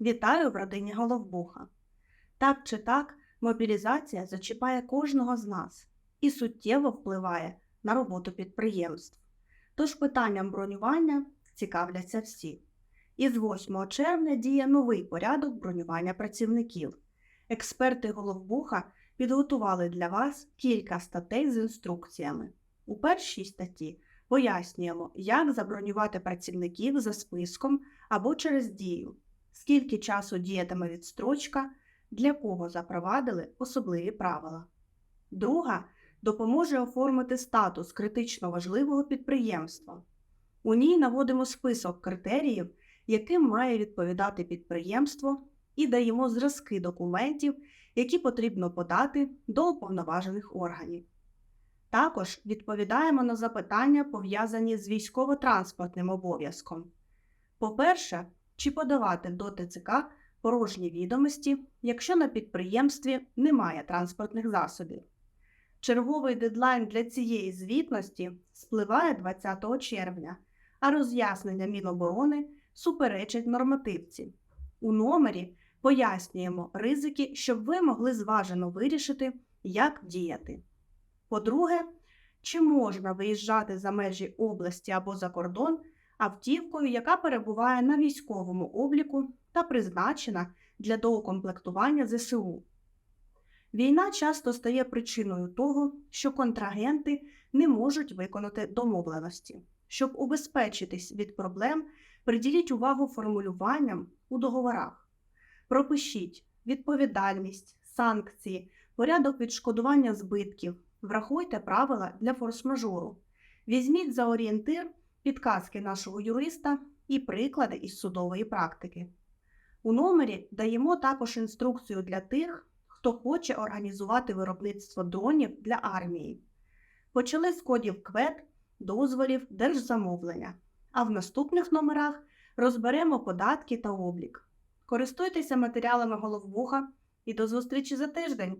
Вітаю в родині Головбуха. Так чи так, мобілізація зачіпає кожного з нас і суттєво впливає на роботу підприємств. Тож питанням бронювання цікавляться всі. І з 8 червня діє новий порядок бронювання працівників. Експерти Головбуха підготували для вас кілька статей з інструкціями. У першій статті пояснюємо, як забронювати працівників за списком або через дію, скільки часу діятиме відстрочка, для кого запровадили особливі правила. Друга допоможе оформити статус критично важливого підприємства. У ній наводимо список критеріїв, яким має відповідати підприємство, і даємо зразки документів, які потрібно подати до уповноважених органів. Також відповідаємо на запитання, пов'язані з військово-транспортним обов'язком. По-перше, чи подавати до ТЦК порожні відомості, якщо на підприємстві немає транспортних засобів. Черговий дедлайн для цієї звітності спливає 20 червня, а роз'яснення Міноборони суперечать нормативці. У номері пояснюємо ризики, щоб ви могли зважено вирішити, як діяти. По-друге, чи можна виїжджати за межі області або за кордон автівкою, яка перебуває на військовому обліку та призначена для доукомплектування ЗСУ. Війна часто стає причиною того, що контрагенти не можуть виконати домовленості. Щоб убезпечитись від проблем, приділіть увагу формулюванням у договорах. Пропишіть відповідальність, санкції, порядок відшкодування збитків, врахуйте правила для форс-мажору. Візьміть за орієнтир підказки нашого юриста і приклади із судової практики. У номері даємо також інструкцію для тих, хто хоче організувати виробництво дронів для армії. Почали з кодів КВЕД, дозволів, держзамовлення, а в наступних номерах розберемо податки та облік. Користуйтеся матеріалами головбуха і до зустрічі за тиждень!